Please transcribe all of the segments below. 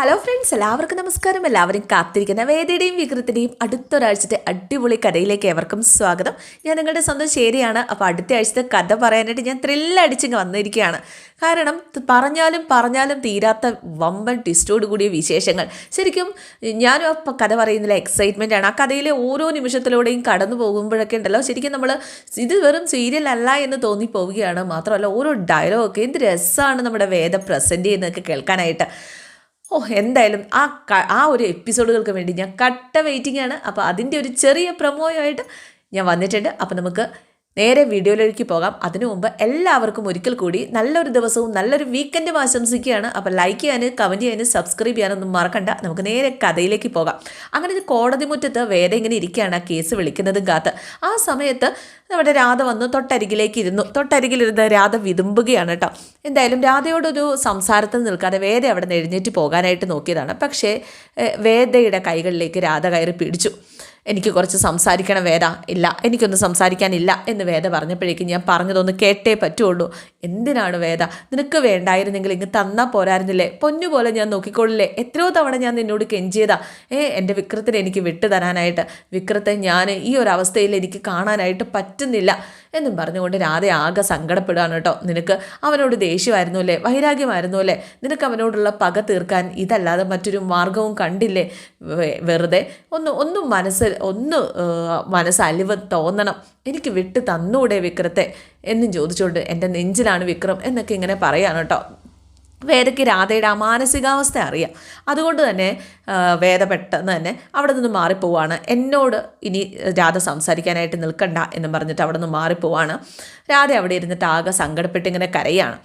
Hello friends എല്ലാവർക്കും നമസ്കാരം. എല്ലാവരും കാത്തിരിക്കുന്ന വേദിയുടെയും വികൃതിയുടെയും അടുത്തൊരാഴ്ചത്തെ അടിപൊളി കഥയിലേക്ക് ഏവർക്കും സ്വാഗതം. ഞാൻ നിങ്ങളുടെ സ്വന്തം ശരിയാണ്. അപ്പോൾ അടുത്ത ആഴ്ചത്തെ കഥ പറയാനായിട്ട് ഞാൻ ത്രില്ലടിച്ചിങ്ങ് വന്നിരിക്കുകയാണ്. കാരണം പറഞ്ഞാലും പറഞ്ഞാലും തീരാത്ത വമ്പൻ ട്വിസ്റ്റോട് കൂടിയ വിശേഷങ്ങൾ. ശരിക്കും ഞാനും ആ കഥ പറയുന്നില്ല എക്സൈറ്റ്മെന്റ് ആണ്. ആ കഥയിലെ ഓരോ നിമിഷത്തിലൂടെയും കടന്നു പോകുമ്പോഴൊക്കെ ഉണ്ടല്ലോ. ശരിക്കും നമ്മൾ ഇത് വെറും സീരിയൽ അല്ല എന്ന് തോന്നിപ്പോവുകയാണ്. മാത്രമല്ല ഓരോ ഡയലോഗൊക്കെ എന്ത് രസമാണ് നമ്മുടെ വേദ പ്രസന്റ് ചെയ്യുന്നതൊക്കെ കേൾക്കാനായിട്ട്. ഓ എന്തായാലും ആ ആ ഒരു എപ്പിസോഡുകൾക്ക് വേണ്ടി ഞാൻ കട്ട വെയിറ്റിംഗ് ആണ്. അപ്പോൾ അതിന്റെ ഒരു ചെറിയ പ്രൊമോയുമായിട്ട് ഞാൻ വന്നിട്ടുണ്ട്. അപ്പോൾ നമുക്ക് നേരെ വീഡിയോയിലേക്ക് പോകാം. അതിനു മുമ്പ് എല്ലാവർക്കും ഒരിക്കൽ കൂടി നല്ലൊരു ദിവസവും നല്ലൊരു വീക്കെൻഡും ആശംസിക്കുകയാണ്. അപ്പോൾ ലൈക്ക് ചെയ്യാനും കമന്റ് ചെയ്യാനും സബ്സ്ക്രൈബ് ചെയ്യാനൊന്നും മറക്കണ്ട. നമുക്ക് നേരെ കഥയിലേക്ക് പോകാം. അങ്ങനെ കോടതി മുറ്റത്ത് വേറെ ഇങ്ങനെ ഇരിക്കുകയാണ് ആ കേസ് വിളിക്കുന്നതും കാത്ത്. ആ സമയത്ത് നമ്മുടെ രാധ വന്ന് തൊട്ടരികിലേക്ക് ഇരുന്നു. തൊട്ടരികിലിരുന്ന് രാധ വിതുമ്പുകയാണ് കേട്ടോ. എന്തായാലും രാധയോടൊരു സംസാരത്തിൽ നിൽക്കാതെ വേദ അവിടെ നിന്ന് എഴുന്നേറ്റ് പോകാനായിട്ട് നോക്കിയതാണ്. പക്ഷേ വേദയുടെ കൈകളിലേക്ക് രാധ കയറി പിടിച്ചു. എനിക്ക് കുറച്ച് സംസാരിക്കണം വേദ. ഇല്ല എനിക്കൊന്നും സംസാരിക്കാനില്ല എന്ന് വേദ പറഞ്ഞപ്പോഴേക്കും ഞാൻ പറഞ്ഞതൊന്ന് കേട്ടേ പറ്റുള്ളൂ. എന്തിനാണ് വേദ? നിനക്ക് വേണ്ടായിരുന്നെങ്കിൽ ഇങ്ങ് തന്നാൽ പോരായിരുന്നില്ലേ? പൊന്നുപോലെ ഞാൻ നോക്കിക്കൊള്ളില്ലേ? എത്രയോ തവണ ഞാൻ നിന്നോട് കെഞ്ചിയതാ. ഏ എന്റെ വിക്രത്തിനെ എനിക്ക് വിട്ടു തരാനായിട്ട്. വിക്രത്തെ ഞാൻ ഈ ഒരു അവസ്ഥയിൽ എനിക്ക് കാണാനായിട്ട് പറ്റുന്നില്ല എന്നും പറഞ്ഞുകൊണ്ട് രാധ ആകെ സങ്കടപ്പെടുകയാണ് കേട്ടോ. നിനക്ക് അവനോട് ദേഷ്യമായിരുന്നു അല്ലേ? വൈരാഗ്യമായിരുന്നു അല്ലേ? നിനക്ക് അവനോടുള്ള പക തീർക്കാൻ ഇതല്ലാതെ മറ്റൊരു മാർഗവും കണ്ടില്ലേ? വെറുതെ ഒന്ന് ഒന്നും മനസ്സ് ഒന്ന് മനസ്സ് അലിവ് തോന്നണം. എനിക്ക് വിട്ട് തന്നൂടെ വിക്രത്തെ എന്നും ചോദിച്ചുകൊണ്ട് എന്റെ നെഞ്ചിലാണ് വിക്രം എന്നൊക്കെ ഇങ്ങനെ പറയാണ് കേട്ടോ. വേദയ്ക്ക് രാധയുടെ ആ മാനസികാവസ്ഥ അറിയാം. അതുകൊണ്ട് തന്നെ വേദ പെട്ടെന്ന് തന്നെ അവിടെ നിന്ന് മാറിപ്പോവാണ്. എന്നോട് ഇനി രാധ സംസാരിക്കാനായിട്ട് നിൽക്കണ്ട എന്ന് പറഞ്ഞിട്ട് അവിടെ നിന്ന് മാറിപ്പോവാണ്. രാധ അവിടെ ഇരുന്നിട്ട് ആകെ സങ്കടപ്പെട്ട് ഇങ്ങനെ കരയാണ്.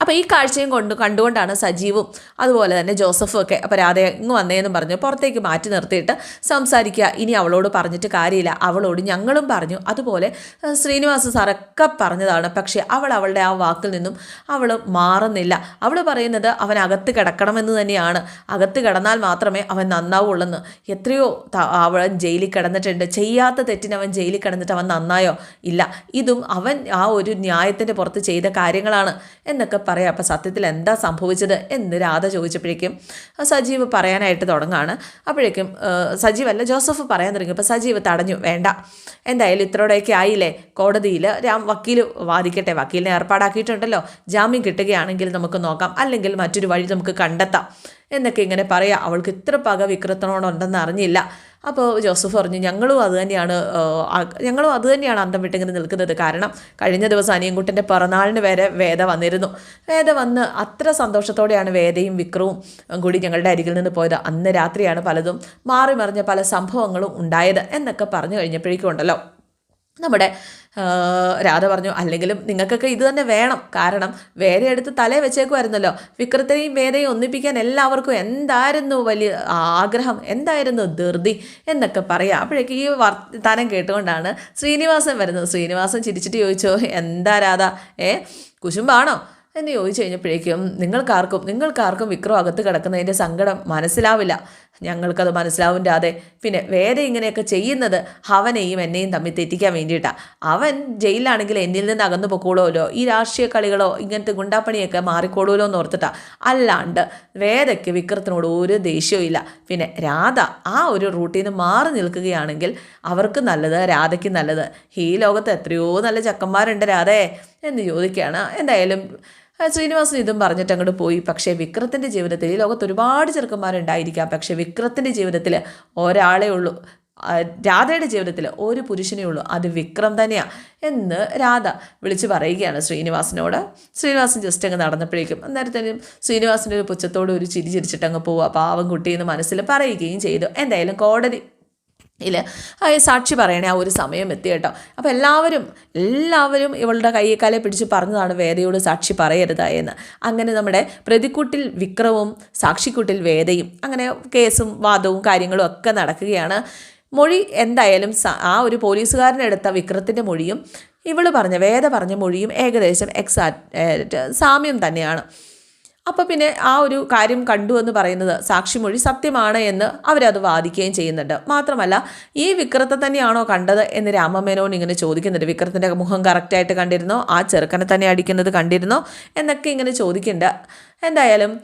അപ്പോൾ ഈ കാഴ്ചയും കൊണ്ട് കണ്ടുകൊണ്ടാണ് സജീവും അതുപോലെ തന്നെ ജോസഫും ഒക്കെ അപ്പോൾ രാധ ഇങ്ങ് വന്നേന്ന് പറഞ്ഞു പുറത്തേക്ക് മാറ്റി നിർത്തിയിട്ട് സംസാരിക്കുക. ഇനി അവളോട് പറഞ്ഞിട്ട് കാര്യമില്ല. അവളോട് ഞങ്ങളും പറഞ്ഞു. അതുപോലെ ശ്രീനിവാസ സാറൊക്കെ പറഞ്ഞതാണ്. പക്ഷേ അവൾ അവളുടെ ആ വാക്കിൽ നിന്നും അവൾ മാറുന്നില്ല. അവൾ പറയുന്നത് അവൻ അകത്ത് കിടക്കണമെന്ന് തന്നെയാണ്. അകത്ത് കിടന്നാൽ മാത്രമേ അവൻ നന്നാവുള്ളെന്ന്. എത്രയോ അവൻ ജയിലിൽ കിടന്നിട്ടുണ്ട്. ചെയ്യാത്ത തെറ്റിന് അവൻ ജയിലിൽ കിടന്നിട്ട് അവൻ നന്നായോ? ഇല്ല. ഇതും അവൻ ആ ഒരു ന്യായത്തിന്റെ പുറത്ത് ചെയ്ത കാര്യങ്ങളാണ്. എന്നൊക്കെ പറയാം. അപ്പം സത്യത്തിൽ എന്താ സംഭവിച്ചത് എന്ന് രാധ ചോദിച്ചപ്പോഴേക്കും സജീവ് പറയാനായിട്ട് തുടങ്ങാണ്. അപ്പോഴേക്കും സജീവ് അല്ല ജോസഫ് പറയാൻ തുടങ്ങി. അപ്പോൾ സജീവ് തടഞ്ഞു. വേണ്ട. എന്തായാലും ഇത്രയോടെയൊക്കെ ആയില്ലേ? കോടതിയിൽ രാം വക്കീൽ വാദിക്കട്ടെ. വക്കീലിനെ ഏർപ്പാടാക്കിയിട്ടുണ്ടല്ലോ. ജാമ്യം കിട്ടുകയാണെങ്കിൽ നമുക്ക് നോക്കാം. അല്ലെങ്കിൽ മറ്റൊരു വഴി നമുക്ക് കണ്ടെത്താം. എന്നൊക്കെ ഇങ്ങനെ പറയാം. അവൾക്ക് ഇത്ര പക വിക്രത്തിനോടുണ്ടെന്ന് അറിഞ്ഞില്ല. അപ്പോൾ ജോസഫ് പറഞ്ഞു ഞങ്ങളും അത് തന്നെയാണ് ഞങ്ങളും അത് തന്നെയാണ് അന്തം വിട്ടിങ്ങനെ നിൽക്കുന്നത്. കാരണം കഴിഞ്ഞ ദിവസം അനിയൻകുട്ടന്റെ പിറന്നാളിന് വരെ വേദ വന്നിരുന്നു. വേദ വന്ന് അത്ര സന്തോഷത്തോടെയാണ് വേദയും വിക്രവും കൂടി ഞങ്ങളുടെ അരികിൽ നിന്ന് പോയത്. അന്ന് രാത്രിയാണ് പലതും മാറി മറിഞ്ഞ പല സംഭവങ്ങളും ഉണ്ടായത് എന്നൊക്കെ പറഞ്ഞു കഴിഞ്ഞപ്പോഴേക്കും ഉണ്ടല്ലോ. നമ്മുടെ രാധ പറഞ്ഞു അല്ലെങ്കിലും നിങ്ങൾക്കൊക്കെ ഇത് തന്നെ വേണം. കാരണം വേറെ എടുത്ത് തലേ വെച്ചേക്കുമായിരുന്നല്ലോ വിക്രത്തെയും വേദയും ഒന്നിപ്പിക്കാൻ എല്ലാവർക്കും എന്തായിരുന്നു വലിയ ആഗ്രഹം? എന്തായിരുന്നു ധൃതി? എന്നൊക്കെ പറയാം. അപ്പോഴേക്ക് ഈ വർത്താനം കേട്ടുകൊണ്ടാണ് ശ്രീനിവാസൻ വരുന്നത്. ശ്രീനിവാസൻ ചിരിച്ചിട്ട് ചോദിച്ചോ എന്താ രാധ? ഏ കുശുമ്പാണോ? എന്ന് ചോദിച്ചു കഴിഞ്ഞപ്പോഴേക്കും നിങ്ങൾക്കാർക്കും നിങ്ങൾക്കാർക്കും വിക്രം അകത്ത് കിടക്കുന്നതിന്റെ സങ്കടം മനസ്സിലാവില്ല. ഞങ്ങൾക്കത് മനസ്സിലാവും രാധെ പിന്നെ വേദ ഇങ്ങനെയൊക്കെ ചെയ്യുന്നത് അവനെയും എന്നെയും തമ്മിൽ തെറ്റിക്കാൻ വേണ്ടിയിട്ടാണ് അവൻ ജയിലിലാണെങ്കിൽ എന്നിൽ നിന്ന് അകന്നു പൊക്കോളുമല്ലോ. ഈ രാഷ്ട്രീയ കളികളോ ഇങ്ങനത്തെ ഗുണ്ടാപ്പണിയൊക്കെ മാറിക്കോളുമല്ലോ എന്ന് ഓർത്തിട്ടാ. അല്ലാണ്ട് വേദയ്ക്ക് വിക്രത്തിനോട് ഒരു ദേഷ്യവും ഇല്ല. പിന്നെ രാധ ആ ഒരു റൂട്ടിൽ നിന്ന് മാറി നിൽക്കുകയാണെങ്കിൽ അവർക്ക് നല്ലത് രാധയ്ക്ക് നല്ലത്. ഈ ലോകത്ത് എത്രയോ നല്ല ചക്കന്മാരുണ്ട് രാധേ എന്ന് ചോദിക്കുകയാണ്. എന്തായാലും ശ്രീനിവാസൻ ഇതും പറഞ്ഞിട്ട് അങ്ങോട്ട് പോയി. പക്ഷേ വിക്രത്തിന്റെ ജീവിതത്തിൽ ഈ ലോകത്ത് ഒരുപാട് ചെറുക്കന്മാരുണ്ടായിരിക്കാം. പക്ഷേ വിക്രത്തിന്റെ ജീവിതത്തിൽ ഒരാളേ ഉള്ളൂ. രാധയുടെ ജീവിതത്തിൽ ഒരു പുരുഷനേ ഉള്ളൂ. അത് വിക്രം തന്നെയാണ് എന്ന് രാധ വിളിച്ച് പറയുകയാണ് ശ്രീനിവാസനോട്. ശ്രീനിവാസൻ ജസ്റ്റ് അങ്ങ് നടന്നപ്പോഴേക്കും അന്നേരത്തേനും ശ്രീനിവാസന്റെ ഒരു പുച്ഛത്തോട് ഒരു ചിരി ചിരിച്ചിട്ട് അങ്ങ് പോവുക പാവം കുട്ടിയെന്ന് മനസ്സിൽ പറയുകയും ചെയ്തു. എന്തായാലും കോടതി ഇല്ല സാക്ഷി പറയണേ ആ ഒരു സമയം എത്തി കേട്ടോ. അപ്പോൾ എല്ലാവരും എല്ലാവരും ഇവളുടെ കൈക്കാലെ പിടിച്ച് പറഞ്ഞതാണ് വേദയോട് സാക്ഷി പറയരുത് എന്ന്. അങ്ങനെ നമ്മുടെ പ്രതിക്കൂട്ടിൽ വിക്രവും സാക്ഷിക്കൂട്ടിൽ വേദയും അങ്ങനെ കേസും വാദവും കാര്യങ്ങളും ഒക്കെ നടക്കുകയാണ്. മൊഴി എന്തായാലും ആ ഒരു പോലീസുകാരനെടുത്ത വിക്രത്തിന്റെ മൊഴിയും ഇവൾ പറഞ്ഞ വേദ പറഞ്ഞ മൊഴിയും ഏകദേശം എക്സാക്ട് സാമ്യം തന്നെയാണ്. അപ്പോൾ പിന്നെ ആ ഒരു കാര്യം കണ്ടു എന്ന് പറയുന്നത് സാക്ഷിമൊഴി സത്യമാണ് എന്ന് അവരത് വാദിക്കുകയും ചെയ്യുന്നുണ്ട്. മാത്രമല്ല ഈ വിക്രത്തെ തന്നെയാണോ കണ്ടത് എന്ന് രാമമേനോൻ ഇങ്ങനെ ചോദിക്കുന്നുണ്ട്. വിക്രത്തിന്റെ മുഖം കറക്റ്റായിട്ട് കണ്ടിരുന്നോ? ആ ചെറുക്കനെ തന്നെ അടിക്കുന്നത് കണ്ടിരുന്നോ? എന്നൊക്കെ ഇങ്ങനെ ചോദിക്കുന്നുണ്ട്. എന്തായാലും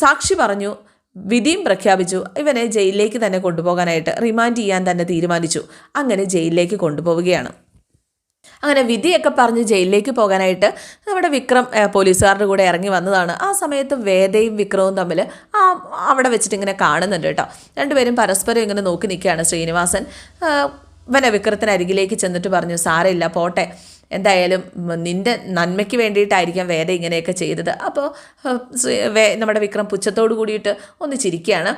സാക്ഷി പറഞ്ഞു വിധിയും പ്രഖ്യാപിച്ചു. ഇവനെ ജയിലിലേക്ക് തന്നെ കൊണ്ടുപോകാനായിട്ട് റിമാൻഡ് ചെയ്യാൻ തന്നെ തീരുമാനിച്ചു. അങ്ങനെ ജയിലിലേക്ക് കൊണ്ടുപോവുകയാണ്. അങ്ങനെ വിധിയൊക്കെ പറഞ്ഞ് ജയിലിലേക്ക് പോകാനായിട്ട് നമ്മുടെ വിക്രം പോലീസുകാരുടെ കൂടെ ഇറങ്ങി വന്നതാണ്. ആ സമയത്ത് വേദയും വിക്രവും തമ്മിൽ ആ അവിടെ വെച്ചിട്ട് ഇങ്ങനെ കാണുന്നുണ്ട് കേട്ടോ. രണ്ടുപേരും പരസ്പരം ഇങ്ങനെ നോക്കി നിൽക്കുകയാണ് ശ്രീനിവാസൻ. വന വിക്രത്തിന് അരികിലേക്ക് ചെന്നിട്ട് പറഞ്ഞു സാരമില്ല പോട്ടെ. എന്തായാലും നിന്റെ നന്മയ്ക്ക് വേണ്ടിയിട്ടായിരിക്കാം വേദ ഇങ്ങനെയൊക്കെ ചെയ്തത്. അപ്പോൾ നമ്മുടെ വിക്രം പുച്ഛത്തോട് കൂടിയിട്ട് ഒന്ന് ചിരിക്കുകയാണ്.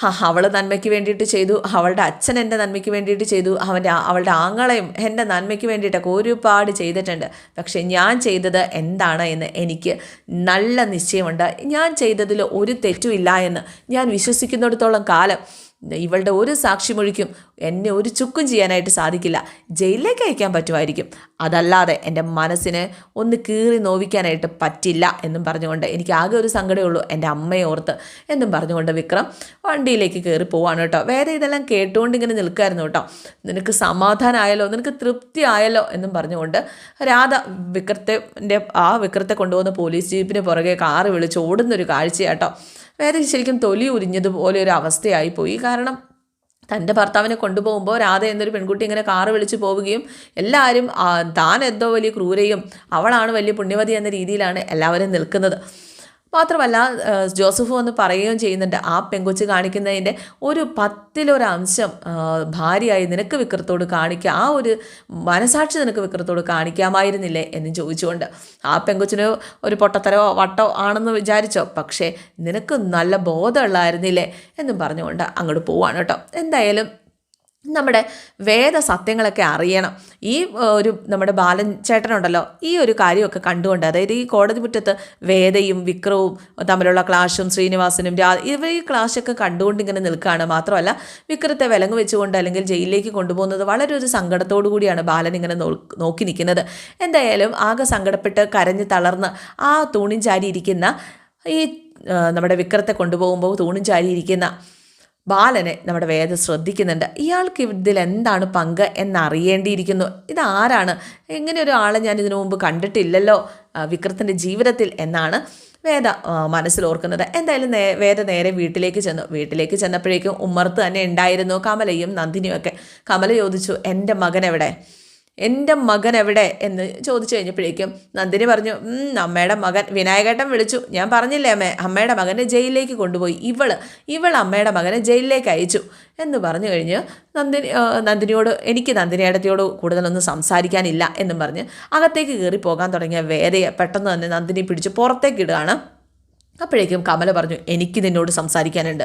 അവൾ നന്മയ്ക്ക് വേണ്ടിയിട്ട് ചെയ്തു. അവളുടെ അച്ഛൻ എന്റെ നന്മയ്ക്ക് വേണ്ടിയിട്ട് ചെയ്തു. അവന്റെ അവളുടെ ആങ്ങളെയും എന്റെ നന്മയ്ക്ക് വേണ്ടിയിട്ടൊക്കെ ഒരുപാട് ചെയ്തിട്ടുണ്ട്. പക്ഷേ ഞാൻ ചെയ്തത് എന്താണ് എന്ന് എനിക്ക് നല്ല നിശ്ചയമുണ്ട്. ഞാൻ ചെയ്തതിൽ ഒരു തെറ്റുമില്ല എന്ന് ഞാൻ വിശ്വസിക്കുന്നിടത്തോളം കാലം ഇവളുടെ ഒരു സാക്ഷി മൊഴിക്കും എന്നെ ഒരു ചുക്കും ചെയ്യാനായിട്ട് സാധിക്കില്ല. ജയിലിലേക്ക് അയക്കാൻ പറ്റുമായിരിക്കും. അതല്ലാതെ എന്റെ മനസ്സിനെ ഒന്ന് കീറി നോവിക്കാനായിട്ട് പറ്റില്ല എന്നും പറഞ്ഞുകൊണ്ട് എനിക്ക് ആകെ ഒരു സങ്കടമേ ഉള്ളൂ എന്റെ അമ്മയെ ഓർത്ത് എന്നും പറഞ്ഞുകൊണ്ട് വിക്രം വണ്ടിയിലേക്ക് കയറി പോവാണ് കേട്ടോ. വേറെ ഇതെല്ലാം കേട്ടുകൊണ്ട് ഇങ്ങനെ നിൽക്കായിരുന്നു കേട്ടോ. നിനക്ക് സമാധാനമായല്ലോ നിനക്ക് തൃപ്തി ആയല്ലോ എന്നും പറഞ്ഞുകൊണ്ട് രാധ വിക്രത്തെ ആ വിക്രത്തെ കൊണ്ടുപോകുന്ന പോലീസ് ജീപ്പിന് പുറകെ കാറ് വിളിച്ച് ഓടുന്നൊരു കാഴ്ചയാട്ടോ വേറെ ശരിക്കും തൊലി ഉരിഞ്ഞതുപോലെ ഒരു അവസ്ഥയായി പോയി. കാരണം തന്റെ ഭർത്താവിനെ കൊണ്ടുപോകുമ്പോൾ രാധ എന്നൊരു പെൺകുട്ടി ഇങ്ങനെ കാറ് വിളിച്ച് പോവുകയും എല്ലാവരും താൻ എന്തോ വലിയ ക്രൂരയും അവളാണ് വലിയ പുണ്യവതി എന്ന രീതിയിലാണ് എല്ലാവരും നിൽക്കുന്നത്. മാത്രമല്ല ജോസഫ് വന്ന് പറയുകയും ചെയ്യുന്നുണ്ട് ആ പെങ്കൊച്ച് കാണിക്കുന്നതിന്റെ ഒരു പത്തിലൊരംശം ഭാര്യയായി നിനക്ക് വിക്രത്തോട് കാണിക്കുക ആ ഒരു മനസാക്ഷി നിനക്ക് വിക്രത്തോട് കാണിക്കാമായിരുന്നില്ലേ? എന്ന് ചോദിച്ചുകൊണ്ട് ആ പെങ്കൊച്ചിന് ഒരു പൊട്ടത്തരോ വട്ടോ ആണെന്ന് വിചാരിച്ചോ പക്ഷേ നിനക്ക് നല്ല ബോധമുള്ളായിരുന്നില്ലേ? എന്നും പറഞ്ഞുകൊണ്ട് അങ്ങോട്ട് പോവാണ് കേട്ടോ. എന്തായാലും നമ്മുടെ വേദ സത്യങ്ങളൊക്കെ അറിയണം. ഈ ഒരു നമ്മുടെ ബാലൻ ചേട്ടനുണ്ടല്ലോ ഈ ഒരു കാര്യമൊക്കെ കണ്ടുകൊണ്ട് അതായത് ഈ കോടതി മുറ്റത്ത് വേദയും വിക്രവും തമ്മിലുള്ള ക്ലാഷും ശ്രീനിവാസനും രാ ഇവർ ഈ ക്ലാഷൊക്കെ കണ്ടുകൊണ്ട് ഇങ്ങനെ നിൽക്കുകയാണ് മാത്രമല്ല വിക്രത്തെ വിലങ്ങ് വെച്ചുകൊണ്ട് അല്ലെങ്കിൽ ജയിലിലേക്ക് കൊണ്ടുപോകുന്നത് വളരെ ഒരു സങ്കടത്തോടു കൂടിയാണ് ബാലൻ ഇങ്ങനെ നോക്കി നിൽക്കുന്നത്. എന്തായാലും ആകെ സങ്കടപ്പെട്ട് കരഞ്ഞ് തളർന്ന് ആ തൂണിൻ ചാരിയിരിക്കുന്ന ഈ നമ്മുടെ വിക്രത്തെ കൊണ്ടുപോകുമ്പോൾ തൂണിൻ ചാരിയിരിക്കുന്ന ബാലനെ നമ്മുടെ വേദ ശ്രദ്ധിക്കുന്നുണ്ട്. ഇയാൾക്ക് ഇതിൽ എന്താണ് പങ്ക് എന്നറിയേണ്ടിയിരിക്കുന്നു. ഇതാരാണ് എങ്ങനെ ഒരാളെ ഞാൻ ഇതിനു മുമ്പ് കണ്ടിട്ടില്ലല്ലോ? വിക്രത്തിന്റെ ജീവിതത്തിൽ എന്നാണ് വേദ മനസ്സിലോർക്കുന്നത് എന്തായാലും നേ വേദ നേരെ വീട്ടിലേക്ക് ചെന്നു. വീട്ടിലേക്ക് ചെന്നപ്പോഴേക്കും ഉമ്മർത്ത് തന്നെ ഉണ്ടായിരുന്നു. കമലയും നന്ദിനിയും ഒക്കെ. കമല ചോദിച്ചു എന്റെ മകൻ എവിടെ? എന്റെ മകൻ എവിടെ എന്ന് ചോദിച്ചു കഴിഞ്ഞപ്പോഴേക്കും നന്ദിനി പറഞ്ഞു "ഉം, അമ്മയുടെ മകൻ. വിനായകേട്ടൻ വിളിച്ചു ഞാൻ പറഞ്ഞില്ലേ അമ്മേ അമ്മയുടെ മകനെ ജയിലിലേക്ക് കൊണ്ടുപോയി. ഇവൾ ഇവൾ അമ്മയുടെ മകനെ ജയിലിലേക്ക് അയച്ചു. എന്ന് പറഞ്ഞു കഴിഞ്ഞ് നന്ദിനി നന്ദിനിയോട് എനിക്ക് നന്ദിനിയേടത്തിയോട് കൂടുതലൊന്നും സംസാരിക്കാനില്ല എന്നും പറഞ്ഞ് അകത്തേക്ക് കയറി പോകാൻ തുടങ്ങിയ വേദയെ പെട്ടെന്ന് തന്നെ നന്ദിനി പിടിച്ച് പുറത്തേക്ക് ഇടുകയാണ്. അപ്പോഴേക്കും കമല പറഞ്ഞു എനിക്ക് നിന്നോട് സംസാരിക്കാനുണ്ട്.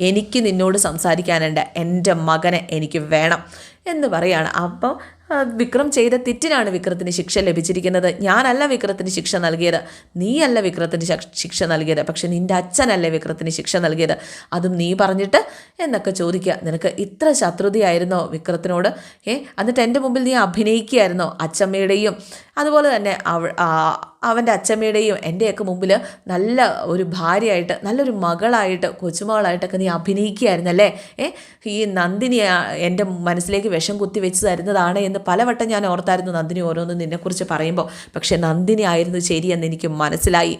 എനിക്ക് നിന്നോട് സംസാരിക്കാനുണ്ട്. എന്റെ മകനെ എനിക്ക് വേണം. എന്ന് പറയാണ്. അപ്പം വിക്രം ചെയ്ത തെറ്റിനാണ് വിക്രത്തിന് ശിക്ഷ ലഭിച്ചിരിക്കുന്നത്. ഞാനല്ല വിക്രത്തിന് ശിക്ഷ നൽകിയത്. നീയല്ല വിക്രത്തിന് ശിക്ഷ- നൽകിയത്. പക്ഷെ നിന്റെ അച്ഛനല്ലേ വിക്രത്തിന് ശിക്ഷ നൽകിയത്. അതും നീ പറഞ്ഞിട്ട് എന്നൊക്കെ ചോദിക്കുക. നിനക്ക് ഇത്ര ശത്രുതയായിരുന്നോ വിക്രത്തിനോട്? ഏ എന്നിട്ട് എന്റെ മുമ്പിൽ നീ അഭിനയിക്കുകയായിരുന്നോ അച്ചമ്മയുടെയും അതുപോലെ തന്നെ അവ അവന്റെ അച്ചമ്മയുടെയും എന്റെയൊക്കെ മുമ്പിൽ നല്ല ഒരു ഭാര്യയായിട്ട് നല്ലൊരു മകളായിട്ട് കൊച്ചുമകളായിട്ടൊക്കെ നീ അഭിനയിക്കുകയായിരുന്നല്ലേ? ഏ ഈ നന്ദിനി എന്റെ മനസ്സിലേക്ക് വിഷം കുത്തി വെച്ച് തരുന്നതാണ് എന്ന് പലവട്ടം ഞാൻ ഓർത്തായിരുന്നു നന്ദിനി ഓരോന്നും നിന്നെക്കുറിച്ച് പറയുമ്പോൾ. പക്ഷേ നന്ദിനി ആയിരുന്നു ശരിയെന്ന് എനിക്ക് മനസ്സിലായി.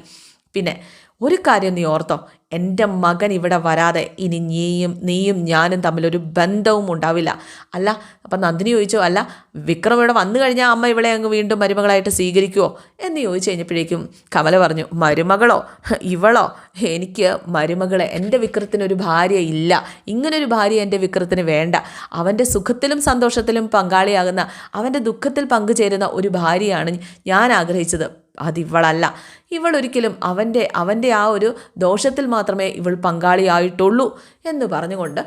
പിന്നെ ഒരു കാര്യം നീ ഓർത്തോ. എന്റെ മകൻ ഇവിടെ വരാതെ ഇനി നീയും നീയും ഞാനും തമ്മിലൊരു ബന്ധവും ഉണ്ടാവില്ല. അല്ല അപ്പം നന്ദിനി ചോദിച്ചു അല്ല വിക്രം ഇവിടെ വന്നു കഴിഞ്ഞാൽ അമ്മ ഇവിടെ അങ്ങ് വീണ്ടും മരുമകളായിട്ട് സ്വീകരിക്കുമോ എന്ന് ചോദിച്ചു കഴിഞ്ഞപ്പോഴേക്കും കമല പറഞ്ഞു മരുമകളോ? ഇവളോ? എനിക്ക് മരുമകളെ എന്റെ വിക്രത്തിനൊരു ഭാര്യ ഇല്ല. ഇങ്ങനൊരു ഭാര്യ എന്റെ വിക്രത്തിന് വേണ്ട. അവന്റെ സുഖത്തിലും സന്തോഷത്തിലും പങ്കാളിയാകുന്ന അവന്റെ ദുഃഖത്തിൽ പങ്കുചേരുന്ന ഒരു ഭാര്യയാണ് ഞാൻ ആഗ്രഹിച്ചത്. അതിവളല്ല. ഇവളൊരിക്കലും അവന്റെ അവന്റെ ആ ഒരു ദോഷത്തിൽ മാത്രമേ ഇവൾ പങ്കാളിയായിട്ടുള്ളൂ എന്ന് പറഞ്ഞുകൊണ്ട്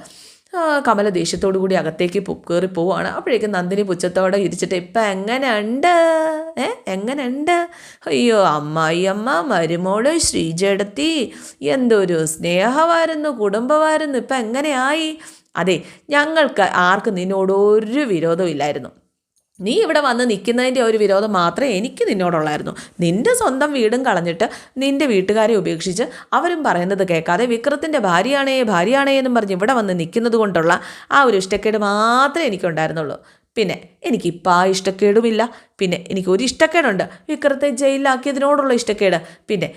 കമല ദേഷ്യത്തോടു കൂടി അകത്തേക്ക് കയറി പോവുകയാണ്. അപ്പോഴേക്കും നന്ദിനി പുച്ഛത്തോടെ ഇരിച്ചിട്ട് ഇപ്പം എങ്ങനെയുണ്ട്? ഏ എങ്ങനെയുണ്ട്? അയ്യോ അമ്മായി അമ്മ മരുമോൾ ശ്രീജടത്തി എന്തൊരു സ്നേഹമായിരുന്നു കുടുംബമായിരുന്നു ഇപ്പം എങ്ങനെയായി? അതെ ഞങ്ങൾക്ക് ആർക്കും നിന്നോട് ഒരു വിരോധവും ഇല്ലായിരുന്നു. നീ ഇവിടെ വന്ന് നിൽക്കുന്നതിന്റെ ഒരു വിരോധം മാത്രമേ എനിക്ക് നിന്നോടുള്ളായിരുന്നു. നിന്റെ സ്വന്തം വീടും കളഞ്ഞിട്ട് നിന്റെ വീട്ടുകാരെ ഉപേക്ഷിച്ച് അവരും പറയുന്നത് കേൾക്കാതെ വിക്രത്തിന്റെ ഭാര്യയാണേ ഭാര്യയാണേ എന്നും പറഞ്ഞ് ഇവിടെ വന്ന് നിൽക്കുന്നത് കൊണ്ടുള്ള ആ ഒരു ഇഷ്ടക്കേട് മാത്രമേ എനിക്കുണ്ടായിരുന്നുള്ളൂ. പിന്നെ എനിക്കിപ്പം ആ ഇഷ്ടക്കേടുമില്ല. പിന്നെ എനിക്ക് ഒരു ഇഷ്ടക്കേടുണ്ട്. വിക്രത്തെ ജയിലിലാക്കിയതിനോടുള്ള ഇഷ്ടക്കേട്. പിന്നെ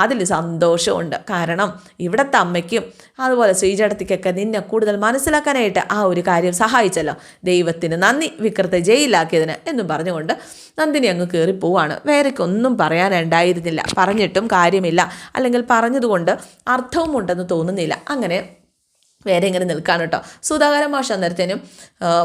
അതിൽ സന്തോഷമുണ്ട്. കാരണം ഇവിടുത്തെ അമ്മയ്ക്കും അതുപോലെ ശ്രീജടത്തിക്കൊക്കെ നിന്നെ കൂടുതൽ മനസ്സിലാക്കാനായിട്ട് ആ ഒരു കാര്യം സഹായിച്ചല്ലോ. ദൈവത്തിന് നന്ദി. വിക്രത്തെ ജയിലിലാക്കിയതിന് എന്നും പറഞ്ഞുകൊണ്ട് നന്ദിനി അങ്ങ് കയറി പോവാണ്. വേറെക്കൊന്നും പറയാനുണ്ടായിരുന്നില്ല. പറഞ്ഞിട്ടും കാര്യമില്ല. അല്ലെങ്കിൽ പറഞ്ഞതുകൊണ്ട് അർത്ഥവും ഉണ്ടെന്ന് തോന്നുന്നില്ല. അങ്ങനെ വേറെ ഇങ്ങനെ നിൽക്കാണ് കേട്ടോ. സുധാകരൻ മാഷ് അന്നേരത്തേനും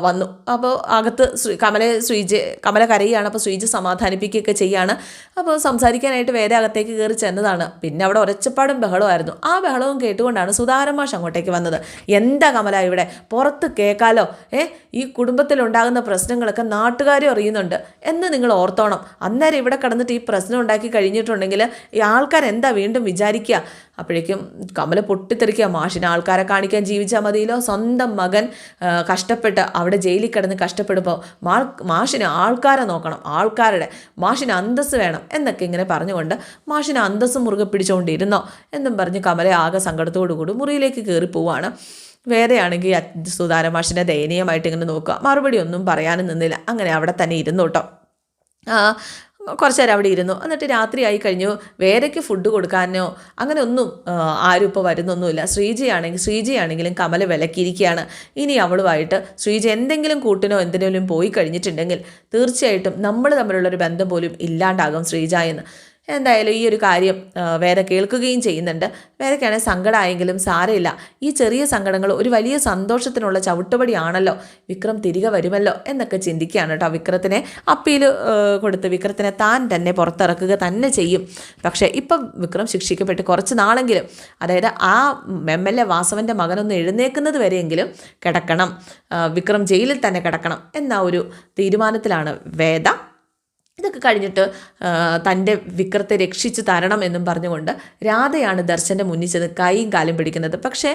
വന്നു. അപ്പോൾ അകത്ത് കമല ശ്രീജ് കമല കരയുകയാണ് അപ്പോൾ ശ്രീജ് സമാധാനിപ്പിക്കുകയൊക്കെ ചെയ്യാണ്. അപ്പോൾ സംസാരിക്കാനായിട്ട് വേറെ അകത്തേക്ക് കയറി ചെന്നതാണ്. പിന്നെ അവിടെ ഒരച്ചപ്പാടും ബഹളമായിരുന്നു ആ ബഹളവും കേട്ടുകൊണ്ടാണ് സുധാകരൻ മാഷ് അങ്ങോട്ടേക്ക് വന്നത്. എന്താ കമല ഇവിടെ? പുറത്ത് കേൾക്കാലോ ഏ? ഈ കുടുംബത്തിലുണ്ടാകുന്ന പ്രശ്നങ്ങളൊക്കെ നാട്ടുകാരും അറിയുന്നുണ്ട് എന്ന് നിങ്ങൾ ഓർത്തോണം. അന്നേരം ഇവിടെ കടന്നിട്ട് ഈ പ്രശ്നം ഉണ്ടാക്കി കഴിഞ്ഞിട്ടുണ്ടെങ്കിൽ ഈ ആൾക്കാർ എന്താ വീണ്ടും വിചാരിക്കുക? അപ്പോഴേക്കും കമല പൊട്ടിത്തെറിക്കുക. മാഷിനെ ആൾക്കാരെ കാണിക്കാൻ ജീവിച്ചാൽ മതിയല്ലോ. സ്വന്തം മകൻ കഷ്ടപ്പെട്ട് അവിടെ ജയിലിൽ കിടന്ന് കഷ്ടപ്പെടുമ്പോൾ മാ മാഷിന് ആൾക്കാരെ നോക്കണം. ആൾക്കാരുടെ മാഷിന് അന്തസ്സ് വേണം എന്നൊക്കെ ഇങ്ങനെ പറഞ്ഞുകൊണ്ട് മാഷിന് അന്തസ്സ് മുറുകെ പിടിച്ചുകൊണ്ടിരുന്നോ എന്നും പറഞ്ഞ് കമല ആകെ സങ്കടത്തോടു കൂടി മുറിയിലേക്ക് കയറി പോവാണ് വേറെയാണെങ്കിൽ സുതാര മാഷിനെ ദയനീയമായിട്ട് ഇങ്ങനെ നോക്കുക. മറുപടി ഒന്നും പറയാനും നിന്നില്ല. അങ്ങനെ അവിടെ തന്നെ ഇരുന്നു കേട്ടോ. കുറച്ച് നേരം അവിടെ ഇരുന്നു. എന്നിട്ട് രാത്രി ആയി കഴിഞ്ഞു. വേരയ്ക്ക് ഫുഡ് കൊടുക്കാനോ അങ്ങനെ ഒന്നും ആരും ഇപ്പോൾ വരുന്നൊന്നുമില്ല. ശ്രീജയാണെങ്കിൽ ശ്രീജയാണെങ്കിലും കമല വിലക്കിയിരിക്കുകയാണ്. ഇനി അവളുമായിട്ട് ശ്രീജ എന്തെങ്കിലും കൂട്ടിനോ എന്തിനേലും പോയി കഴിഞ്ഞിട്ടുണ്ടെങ്കിൽ തീർച്ചയായിട്ടും നമ്മൾ തമ്മിലുള്ളൊരു ബന്ധം പോലും ഇല്ലാണ്ടാകും ശ്രീജ എന്ന്. എന്തായാലും ഈ ഒരു കാര്യം വേറെ കേൾക്കുകയും ചെയ്യുന്നുണ്ട്. വേറെക്കാണെങ്കിൽ സങ്കടമായെങ്കിലും സാരമില്ല. ഈ ചെറിയ സങ്കടങ്ങൾ ഒരു വലിയ സന്തോഷത്തിനുള്ള ചവിട്ടുപടിയാണല്ലോ. വിക്രം തിരികെ വരുമല്ലോ എന്നൊക്കെ ചിന്തിക്കുകയാണ് കേട്ടോ വിക്രത്തിനെ. അപ്പീൽ കൊടുത്ത് വിക്രത്തിനെ താൻ തന്നെ പുറത്തിറക്കുക തന്നെ ചെയ്യും. പക്ഷേ ഇപ്പം വിക്രം ശിക്ഷിക്കപ്പെട്ട് കുറച്ച് നാളെങ്കിലും അതായത് ആ എം എൽ എ വാസവന്റെ മകനൊന്ന് എഴുന്നേക്കുന്നത് വരെയെങ്കിലും കിടക്കണം. വിക്രം ജയിലിൽ തന്നെ കിടക്കണം എന്ന ഒരു തീരുമാനത്തിലാണ് വേദ ഇതൊക്കെ കഴിഞ്ഞിട്ട് തന്റെ വിക്രത്തെ രക്ഷിച്ച് തരണം എന്നും പറഞ്ഞുകൊണ്ട് രാധയാണ് ദർശന്റെ മുന്നിൽ ചെന്ന് കൈയും കാലും പിടിക്കുന്നത്. പക്ഷേ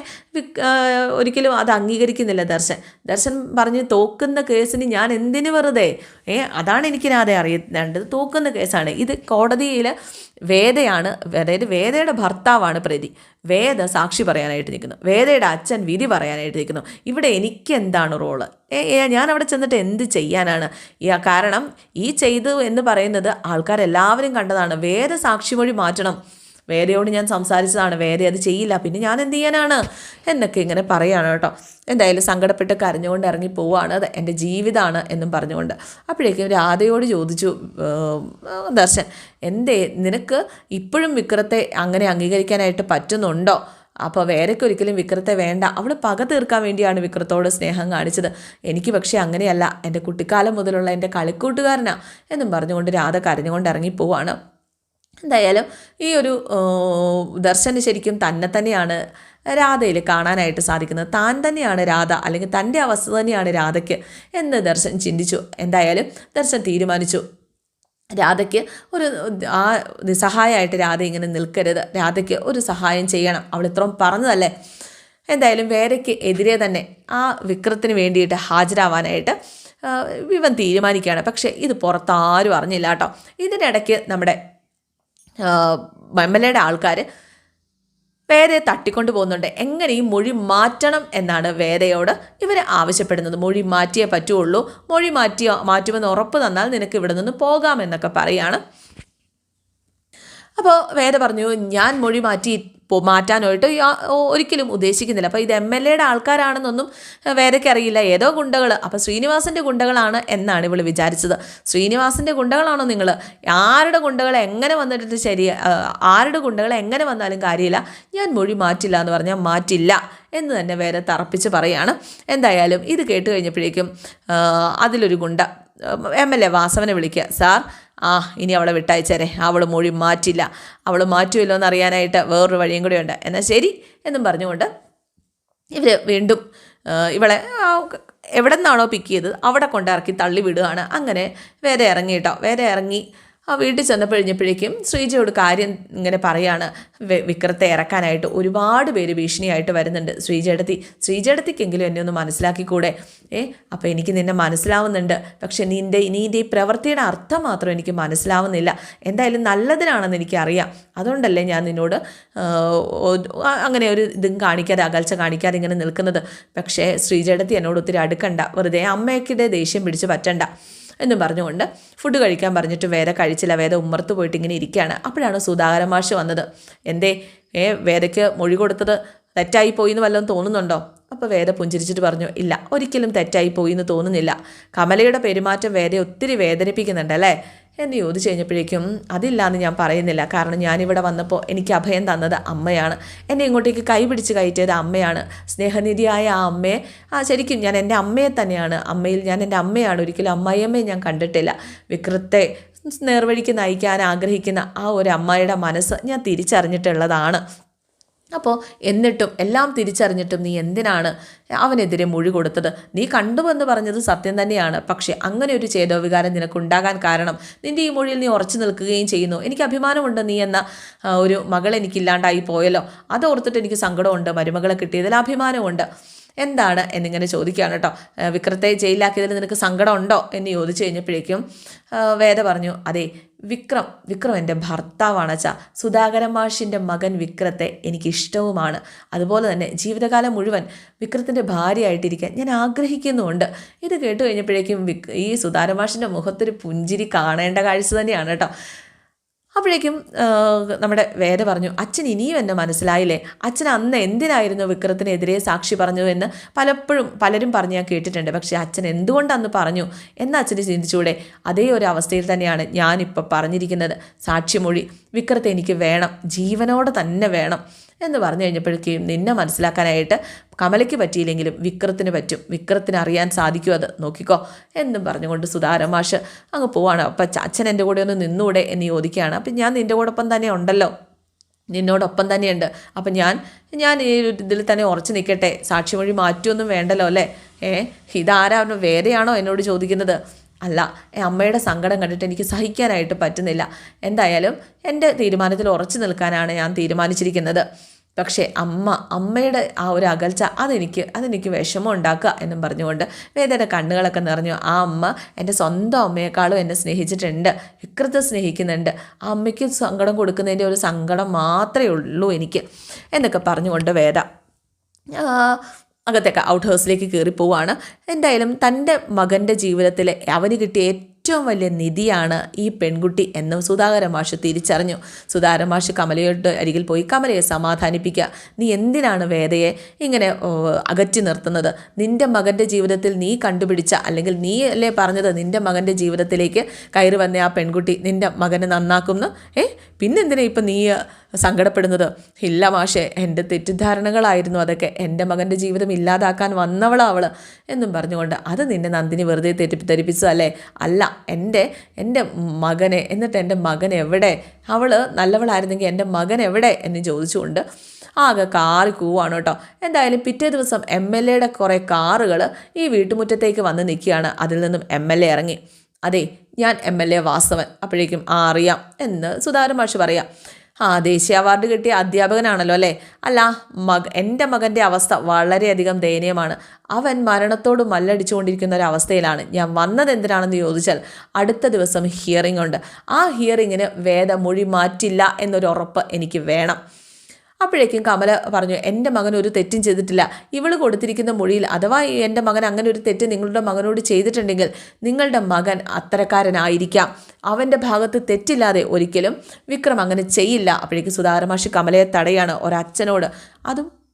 ഒരിക്കലും അത് അംഗീകരിക്കുന്നില്ല ദർശൻ. ദർശൻ പറഞ്ഞ് തോക്കുന്ന കേസിന് ഞാൻ എന്തിനു വെറുതെ? ഏ അതാണ് എനിക്കിനാതെ അറിയേണ്ടത്. തൂക്കുന്ന കേസാണ്. ഇത് കോടതിയിൽ വേദയാണ് അതായത് വേദയുടെ ഭർത്താവാണ് പ്രതി. വേദ സാക്ഷി പറയാനായിട്ട് നിൽക്കുന്നു. വേദയുടെ അച്ഛൻ വിധി പറയാനായിട്ട് നിൽക്കുന്നു. ഇവിടെ എനിക്ക് എന്താണ് റോൾ ഞാൻ അവിടെ ചെന്നിട്ട് എന്ത് ചെയ്യാനാണ്? കാരണം ഈ ചെയ്തു എന്ന് പറയുന്നത് ആൾക്കാരെല്ലാവരും കണ്ടതാണ്. വേദ സാക്ഷിമൊഴി മാറ്റണം. വേദയോട് ഞാൻ സംസാരിച്ചതാണ് വേദ അത് ചെയ്യില്ല പിന്നെ ഞാൻ എന്ത് ചെയ്യാനാണ്? എന്നൊക്കെ ഇങ്ങനെ പറയാണ് കേട്ടോ. എന്തായാലും സങ്കടപ്പെട്ട് കരഞ്ഞുകൊണ്ട് ഇറങ്ങി പോവുകയാണ് അത് എന്റെ ജീവിതമാണ് എന്നും പറഞ്ഞുകൊണ്ട്. അപ്പോഴേക്കും രാധയോട് ചോദിച്ചു ദർശൻ എന്തേ നിനക്ക് ഇപ്പോഴും വിക്രത്തെ അങ്ങനെ അംഗീകരിക്കാനായിട്ട് പറ്റുന്നുണ്ടോ? അപ്പോൾ വേരയ്ക്ക് ഒരിക്കലും വിക്രത്തെ വേണ്ട. അവൾ പക തീർക്കാൻ വേണ്ടിയാണ് വിക്രത്തോട് സ്നേഹം കാണിച്ചത്. എനിക്ക് പക്ഷേ അങ്ങനെയല്ല. എന്റെ കുട്ടിക്കാലം മുതലുള്ള എന്റെ കളിക്കൂട്ടുകാരനാണ് എന്നും പറഞ്ഞുകൊണ്ട് രാധ കരഞ്ഞുകൊണ്ട് ഇറങ്ങി പോവാണ്. എന്തായാലും ഈ ഒരു ദർശനം ശരിക്കും തന്നെ തന്നെയാണ് രാധയിൽ കാണാനായിട്ട് സാധിക്കുന്നത്. താൻ തന്നെയാണ് രാധ അല്ലെങ്കിൽ തന്റെ അവസ്ഥ തന്നെയാണ് രാധയ്ക്ക് എന്ന് ദർശൻ ചിന്തിച്ചു. എന്തായാലും ദർശൻ തീരുമാനിച്ചു. രാധയ്ക്ക് ഒരു ആ നിസ്സഹായമായിട്ട് രാധ ഇങ്ങനെ നിൽക്കരുത്. രാധയ്ക്ക് ഒരു സഹായം ചെയ്യണം. അവൾ ഇത്രയും പറഞ്ഞതല്ലേ? എന്തായാലും വേരയ്ക്ക് എതിരെ തന്നെ ആ വിക്രത്തിന് വേണ്ടിയിട്ട് ഹാജരാവാനായിട്ട് ഇവൻ തീരുമാനിക്കുകയാണ്. പക്ഷേ ഇത് പുറത്താരും അറിഞ്ഞില്ല കേട്ടോ. ഇതിനിടയ്ക്ക് നമ്മുടെ എയുടെ ആൾക്കാർ വേദയെ തട്ടിക്കൊണ്ട് പോകുന്നുണ്ട്. എങ്ങനെ ഈ മൊഴി മാറ്റണം എന്നാണ് വേദയോട് ഇവർ ആവശ്യപ്പെടുന്നത്. മൊഴി മാറ്റിയേ പറ്റുള്ളൂ. മൊഴി മാറ്റിയോ മാറ്റുമെന്ന് ഉറപ്പ് തന്നാൽ നിനക്ക് ഇവിടെ നിന്ന് പോകാമെന്നൊക്കെ പറയാണ്. അപ്പോൾ വേദ പറഞ്ഞു ഞാൻ മൊഴി മാറ്റി മാറ്റാനായിട്ട് ഒരിക്കലും ഉദ്ദേശിക്കുന്നില്ല. അപ്പോൾ ഇത് എം എൽ എയുടെ ആൾക്കാരാണെന്നൊന്നും വേദയ്ക്ക് അറിയില്ല. ഏതോ ഗുണ്ടകൾ അപ്പോൾ ശ്രീനിവാസന്റെ ഗുണ്ടകളാണ് എന്നാണ് ഇവൾ വിചാരിച്ചത്. ശ്രീനിവാസന്റെ ഗുണ്ടകളാണോ നിങ്ങൾ ആരുടെ ഗുണ്ടകൾ എങ്ങനെ വന്നിട്ട് ശരി ആരുടെ ഗുണ്ടകൾ എങ്ങനെ വന്നാലും കാര്യമില്ല. ഞാൻ മൊഴി മാറ്റില്ല എന്ന് പറഞ്ഞാൽ മാറ്റില്ല എന്ന് തന്നെ വേറെ തറപ്പിച്ച് പറയാണ്. എന്തായാലും ഇത് കേട്ട് കഴിഞ്ഞപ്പോഴേക്കും അതിലൊരു ഗുണ്ട എം എൽ എ വാസവനെ വിളിക്കുക. സാർ ആ ഇനി അവളെ വിട്ടയച്ചേരെ. അവൾ മൊഴി മാറ്റില്ല. അവൾ മാറ്റുമല്ലോ എന്ന് അറിയാനായിട്ട് വേറൊരു വഴിയും കൂടെ ഉണ്ട്. എന്നാൽ ശരി എന്നും പറഞ്ഞുകൊണ്ട് ഇവർ വീണ്ടും ഇവളെ എവിടെ നിന്നാണോ പിക്ക് ചെയ്തത് അവിടെ കൊണ്ടിറക്കി തള്ളി വിടുകയാണ് അങ്ങനെ വേറെ ഇറങ്ങി കേട്ടോ വേറെ ഇറങ്ങി ആ വീട്ടിൽ ചെന്നപ്പോഴപ്പോഴേക്കും ശ്രീജയോട് കാര്യം ഇങ്ങനെ പറയാണ്. വിക്രത്തെ ഇറക്കാനായിട്ട് ഒരുപാട് പേര് ഭീഷണിയായിട്ട് വരുന്നുണ്ട്. ശ്രീജയടത്തി ശ്രീജയടത്തിക്കെങ്കിലും എന്നെ ഒന്ന് മനസ്സിലാക്കിക്കൂടെ? ഏ അപ്പോൾ എനിക്ക് നിന്നെ മനസ്സിലാവുന്നുണ്ട്. പക്ഷെ നിന്റെ നിന്റെ ഈ പ്രവൃത്തിയുടെ അർത്ഥം മാത്രം എനിക്ക് മനസ്സിലാവുന്നില്ല. എന്തായാലും നല്ലതിനാണെന്ന് എനിക്കറിയാം. അതുകൊണ്ടല്ലേ ഞാൻ നിന്നോട് അങ്ങനെ ഒരു ഇതും കാണിക്കാതെ അകൽച്ച കാണിക്കാതെ ഇങ്ങനെ നിൽക്കുന്നത്. പക്ഷേ ശ്രീജയടത്തി എന്നോട് ഒത്തിരി അടുക്കണ്ട. വെറുതെ അമ്മയ്ക്കിടെ ദേഷ്യം പിടിച്ച് പറ്റണ്ട. എന്നും പറഞ്ഞുകൊണ്ട് ഫുഡ് കഴിക്കാൻ പറഞ്ഞിട്ട് വേറെ കഴിച്ചില്ല. വേദ ഉമ്മർത്ത് പോയിട്ട് ഇങ്ങനെ ഇരിക്കുകയാണ്. അപ്പോഴാണ് സുധാകരൻ മാഷ് വന്നത്. എന്തേ? ഏ വേദയ്ക്ക് മൊഴി കൊടുത്തത് തെറ്റായി പോയി എന്ന് വല്ലതും തോന്നുന്നുണ്ടോ? അപ്പോൾ വേദ പുഞ്ചിരിച്ചിട്ട് പറഞ്ഞു ഇല്ല ഒരിക്കലും തെറ്റായി പോയി എന്ന് തോന്നുന്നില്ല. കമലയുടെ പെരുമാറ്റം വേദയെ ഒത്തിരി വേദനിപ്പിക്കുന്നുണ്ട് അല്ലേ? എന്ന് ചോദിച്ചു കഴിഞ്ഞപ്പോഴേക്കും അതില്ല എന്ന് ഞാൻ പറയുന്നില്ല. കാരണം ഞാനിവിടെ വന്നപ്പോൾ എനിക്ക് അഭയം തന്നത് അമ്മയാണ്. എന്നെ ഇങ്ങോട്ടേക്ക് കൈ പിടിച്ച് കയറ്റിയത് അമ്മയാണ്. സ്നേഹനിധിയായ ആ അമ്മയെ ആ ശരിക്കും ഞാൻ എന്റെ അമ്മയെ തന്നെയാണ്. അമ്മയിൽ ഞാൻ എന്റെ അമ്മയാണ്. ഒരിക്കലും അമ്മയമ്മയെ ഞാൻ കണ്ടിട്ടില്ല. വിക്രത്തെ നേർവഴിക്ക് നയിക്കാൻ ആഗ്രഹിക്കുന്ന ആ ഒരു അമ്മയുടെ മനസ്സ് ഞാൻ തിരിച്ചറിഞ്ഞിട്ടുള്ളതാണ്. അപ്പോൾ എന്നിട്ടും എല്ലാം തിരിച്ചറിഞ്ഞിട്ടും നീ എന്തിനാണ് അവനെതിരെ മൊഴി കൊടുത്തത്? നീ കണ്ടുവെന്ന് പറഞ്ഞത് സത്യം തന്നെയാണ്. പക്ഷേ അങ്ങനെ ഒരു ചേതോവികാരം നിനക്കുണ്ടാകാൻ കാരണം നിന്റെ ഈ മൊഴിയിൽ നീ ഉറച്ചു നിൽക്കുകയും ചെയ്യുന്നു. എനിക്ക് അഭിമാനമുണ്ട് നീ എന്ന ഒരു മകൾ എനിക്കില്ലാണ്ടായി പോയല്ലോ. അതോർത്തിട്ട് എനിക്ക് സങ്കടമുണ്ട്. മരുമകളെ കിട്ടിയതിൽ അഭിമാനമുണ്ട്. എന്താണ് എന്നിങ്ങനെ ചോദിക്കുകയാണ് കേട്ടോ. വിക്രത്തെ ജയിലിലാക്കിയതിൽ നിനക്ക് സങ്കടമുണ്ടോ എന്ന് ചോദിച്ചു കഴിഞ്ഞപ്പോഴേക്കും വേദ പറഞ്ഞു അതെ വിക്രം വിക്രം എന്റെ ഭർത്താവാണ് അച്ഛാ. സുധാകരൻ മാഷിന്റെ മകൻ വിക്രത്തെ എനിക്കിഷ്ടവുമാണ്. അതുപോലെ തന്നെ ജീവിതകാലം മുഴുവൻ വിക്രത്തിന്റെ ഭാര്യയായിട്ടിരിക്കാൻ ഞാൻ ആഗ്രഹിക്കുന്നുമുണ്ട്. ഇത് കേട്ട് കഴിഞ്ഞപ്പോഴേക്കും വിക് ഈ സുധാകരൻ മാഷിന്റെ മുഖത്തൊരു പുഞ്ചിരി കാണേണ്ട കാഴ്ച തന്നെയാണ് കേട്ടോ. അപ്പോഴേക്കും നമ്മുടെ വേദ പറഞ്ഞു അച്ഛൻ ഇനിയും എന്നെ മനസ്സിലായില്ലേ? അച്ഛൻ അന്ന് എന്തിനായിരുന്നു വിക്രത്തിനെതിരെ സാക്ഷി പറഞ്ഞു എന്ന് പലപ്പോഴും പലരും പറഞ്ഞ് ഞാൻ കേട്ടിട്ടുണ്ട്. പക്ഷേ അച്ഛൻ എന്തുകൊണ്ട് അന്ന് പറഞ്ഞു? എന്ന് അച്ഛന് ചിന്തിച്ചൂടെ? അതേ ഒരു അവസ്ഥയിൽ തന്നെയാണ് ഞാനിപ്പോൾ പറഞ്ഞിരിക്കുന്നത്. സാക്ഷിമൊഴി വിക്രത്തെ എനിക്ക് വേണം ജീവനോടെ തന്നെ വേണം. എന്ന് പറഞ്ഞു കഴിഞ്ഞപ്പോഴേക്കും നിന്നെ മനസ്സിലാക്കാനായിട്ട് കമലയ്ക്ക് പറ്റിയില്ലെങ്കിലും വിക്രത്തിന് പറ്റും. വിക്രത്തിന് അറിയാൻ സാധിക്കും അത്. നോക്കിക്കോ. എന്നും പറഞ്ഞുകൊണ്ട് സുധാരമാഷ് അങ്ങ് പോവാണ്. അപ്പം അച്ഛൻ എന്റെ കൂടെ ഒന്ന് നിന്നൂടെ എന്ന് ചോദിക്കുകയാണ്. അപ്പം ഞാൻ നിന്റെ കൂടൊപ്പം തന്നെ ഉണ്ടല്ലോ. നിന്നോടൊപ്പം തന്നെയുണ്ട്. അപ്പം ഞാൻ ഞാൻ ഈ ഇതിൽ തന്നെ ഉറച്ചു നിൽക്കട്ടെ. സാക്ഷിമൊഴി മാറ്റുമൊന്നും വേണ്ടല്ലോ അല്ലേ? ഏ ഇതാരാണോ വേദയാണോ എന്നോട് ചോദിക്കുന്നത്? അല്ല അമ്മയുടെ സങ്കടം കണ്ടിട്ട് എനിക്ക് സഹിക്കാനായിട്ട് പറ്റുന്നില്ല. എന്തായാലും എന്റെ തീരുമാനത്തിൽ ഉറച്ചു നിൽക്കാനാണ് ഞാൻ തീരുമാനിച്ചിരിക്കുന്നത്. പക്ഷേ അമ്മ അമ്മയുടെ ആ ഒരു അകൽച്ച അതെനിക്ക് അതെനിക്ക് വിഷമം ഉണ്ടാക്കുക എന്നും പറഞ്ഞുകൊണ്ട് വേദയുടെ കണ്ണുകളൊക്കെ നിറഞ്ഞു. ആ അമ്മ എന്റെ സ്വന്തം അമ്മയെക്കാളും എന്നെ സ്നേഹിച്ചിട്ടുണ്ട് വികൃത സ്നേഹിക്കുന്നുണ്ട്. ആ അമ്മയ്ക്ക് സങ്കടം കൊടുക്കുന്നതിന്റെ ഒരു സങ്കടം മാത്രമേ ഉള്ളൂ എനിക്ക് എന്നൊക്കെ പറഞ്ഞുകൊണ്ട് വേദ. അകത്തേക്ക് ഔട്ട് ഹൗസിലേക്ക് കയറി പോവുകയാണ് എന്തായാലും തന്റെ മകന്റെ ജീവിതത്തിൽ അവന് കിട്ടിയ ഏറ്റവും വലിയ നിധിയാണ് ഈ പെൺകുട്ടി എന്ന് സുധാകര മാഷ് തിരിച്ചറിഞ്ഞു. സുധാകര മാഷ് കമലയുടെ അരികിൽ പോയി കമലയെ സമാധാനിപ്പിക്കുക നീ എന്തിനാണ് വേദയെ ഇങ്ങനെ അകറ്റി നിർത്തുന്നത്? നിന്റെ മകന്റെ ജീവിതത്തിൽ നീ കണ്ടുപിടിച്ച അല്ലെങ്കിൽ നീ അല്ലേ പറഞ്ഞത് നിന്റെ മകന്റെ ജീവിതത്തിലേക്ക് കയറി വന്ന ആ പെൺകുട്ടി നിന്റെ മകനെ നന്നാക്കുന്നു? ഏ പിന്നെന്തിനാ ഇപ്പം നീ സങ്കടപ്പെടുന്നത്? ഇല്ല മാഷെ എന്റെ തെറ്റിദ്ധാരണകളായിരുന്നു അതൊക്കെ. എന്റെ മകന്റെ ജീവിതം ഇല്ലാതാക്കാൻ വന്നവളാവൾ എന്നും പറഞ്ഞുകൊണ്ട് അത് നിന്നെ നന്ദിനി വെറുതെ തെറ്റിദ്ധരിപ്പിച്ചതല്ലേ? അല്ല എന്റെ എന്റെ മകനെ എന്നിട്ട് എന്റെ മകൻ എവിടെ? അവൾ നല്ലവളായിരുന്നെങ്കിൽ എന്റെ മകൻ എവിടെ? എന്ന് ചോദിച്ചുകൊണ്ട് ആകെ കാറി കൂവാണ് കേട്ടോ. എന്തായാലും പിറ്റേ ദിവസം എം എൽ എയുടെ കുറേ കാറുകൾ ഈ വീട്ടുമുറ്റത്തേക്ക് വന്ന് നിൽക്കുകയാണ്. അതിൽ നിന്നും എം എൽ എ ഇറങ്ങി. അതെ ഞാൻ എം എൽ എ വാസവൻ. അപ്പോഴേക്കും ആ അറിയാം. എന്ന് സുധാകരൻ മാഷ് പറയാം. ആ ദേശീയ അവാർഡ് കിട്ടിയ അധ്യാപകനാണല്ലോ അല്ലേ? അല്ല മക എന്റെ മകന്റെ അവസ്ഥ വളരെയധികം ദയനീയമാണ്. അവൻ മരണത്തോട് മല്ലടിച്ചുകൊണ്ടിരിക്കുന്ന ഒരു അവസ്ഥയിലാണ് ഞാൻ വന്നത് എന്തിനാണെന്ന് ചോദിച്ചാൽ അടുത്ത ദിവസം ഹിയറിംഗ് ഉണ്ട്. ആ ഹിയറിങ്ങിന് വേദമൊഴി മാറ്റില്ല എന്നൊരു ഉറപ്പ് എനിക്ക് വേണം. അപ്പോഴേക്കും കമല പറഞ്ഞു എന്റെ മകൻ ഒരു തെറ്റും ചെയ്തിട്ടില്ല. ഇവൾ കൊടുത്തിരിക്കുന്ന മൊഴിയിൽ അഥവാ എന്റെ മകൻ അങ്ങനെ ഒരു തെറ്റ് നിങ്ങളുടെ മകനോട് ചെയ്തിട്ടുണ്ടെങ്കിൽ നിങ്ങളുടെ മകൻ അത്തരക്കാരനായിരിക്കാം. അവന്റെ ഭാഗത്ത് തെറ്റില്ലാതെ ഒരിക്കലും വിക്രം അങ്ങനെ ചെയ്യില്ല. അപ്പോഴേക്കും സുധാരമാഷി കമലയെ തടയാണ് ഒരച്ഛനോട്. അതും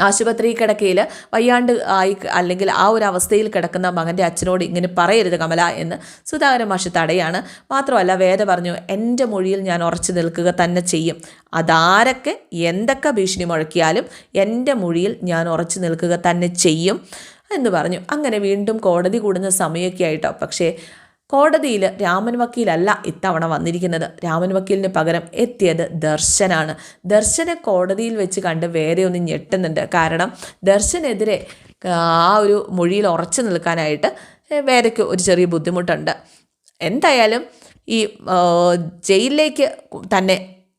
ആശുപത്രി കിടക്കയിൽ വയ്യാണ്ട് ആയി അല്ലെങ്കിൽ ആ ഒരു അവസ്ഥയിൽ കിടക്കുന്ന മകന്റെ അച്ഛനോട് ഇങ്ങനെ പറയരുത് കമല എന്ന് സുധാകരൻ മാഷ് തടയാണ്. മാത്രമല്ല വേദ പറഞ്ഞു എന്റെ മൊഴിയിൽ ഞാൻ ഉറച്ചു നിൽക്കുക തന്നെ ചെയ്യും. അതാരൊക്കെ എന്തൊക്കെ ഭീഷണി മുഴക്കിയാലും എന്റെ മൊഴിയിൽ ഞാൻ ഉറച്ചു നിൽക്കുക തന്നെ ചെയ്യും എന്ന് പറഞ്ഞു. അങ്ങനെ വീണ്ടും കോടതി കൂടുന്ന സമയമൊക്കെ ആയിട്ടോ. പക്ഷേ കോടതിയിൽ രാമൻ വക്കീലല്ല ഇത്തവണ വന്നിരിക്കുന്നത്. രാമൻ വക്കീലിന് പകരം എത്തിയത് ദർശനാണ്. ദർശനെ കോടതിയിൽ വെച്ച് കണ്ട് വേറെ ഒന്ന് ഞെട്ടുന്നുണ്ട്. കാരണം ദർശനെതിരെ ആ ഒരു മൊഴിയിൽ ഉറച്ചു നിൽക്കാനായിട്ട് വേറെക്ക് ഒരു ചെറിയ ബുദ്ധിമുട്ടുണ്ട്. എന്തായാലും ഈ ജയിലിലേക്ക് തന്നെ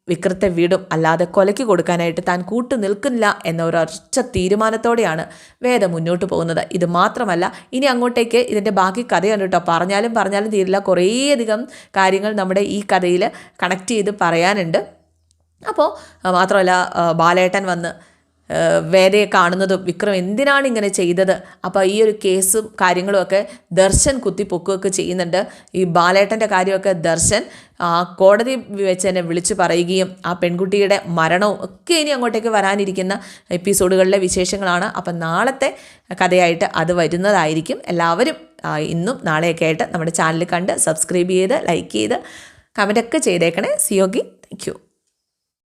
വിക്രത്തെ വീടും അല്ലാതെ കൊലയ്ക്ക് കൊടുക്കാനായിട്ട് താൻ കൂട്ടു നിൽക്കില്ല എന്ന ഒരൊച്ച തീരുമാനത്തോടെയാണ് വേദ മുന്നോട്ട് പോകുന്നത്. ഇത് മാത്രമല്ല ഇനി അങ്ങോട്ടേക്ക് ഇതിന്റെ ബാക്കി കഥയാണ് കേട്ടോ. പറഞ്ഞാലും പറഞ്ഞാലും തീരില്ല. കുറേയധികം കാര്യങ്ങൾ നമ്മുടെ ഈ കഥയിൽ കണക്ട് ചെയ്ത് പറയാനുണ്ട്. അപ്പോൾ മാത്രമല്ല ബാലേട്ടൻ വന്ന് വേദയെ കാണുന്നതും വിക്രം എന്തിനാണ് ഇങ്ങനെ ചെയ്തത്? അപ്പോൾ ഈ ഒരു കേസും കാര്യങ്ങളുമൊക്കെ ദർശൻ കുത്തിപ്പൊക്കുകയൊക്കെ ചെയ്യുന്നുണ്ട്. ഈ ബാലേട്ടന്റെ കാര്യമൊക്കെ ദർശൻ കോടതി വെച്ച് തന്നെ വിളിച്ചു പറയുകയും ആ പെൺകുട്ടിയുടെ മരണവും ഒക്കെ ഇനി അങ്ങോട്ടേക്ക് വരാനിരിക്കുന്ന എപ്പിസോഡുകളിലെ വിശേഷങ്ങളാണ്. അപ്പം നാളത്തെ കഥയായിട്ട് അത് വരുന്നതായിരിക്കും. എല്ലാവരും ഇന്നും നാളെയൊക്കെ ആയിട്ട് നമ്മുടെ ചാനൽ കണ്ട് സബ്സ്ക്രൈബ് ചെയ്ത് ലൈക്ക് ചെയ്ത് കമന്റൊക്കെ ചെയ്തേക്കണേ. സിയോഗി താങ്ക് യു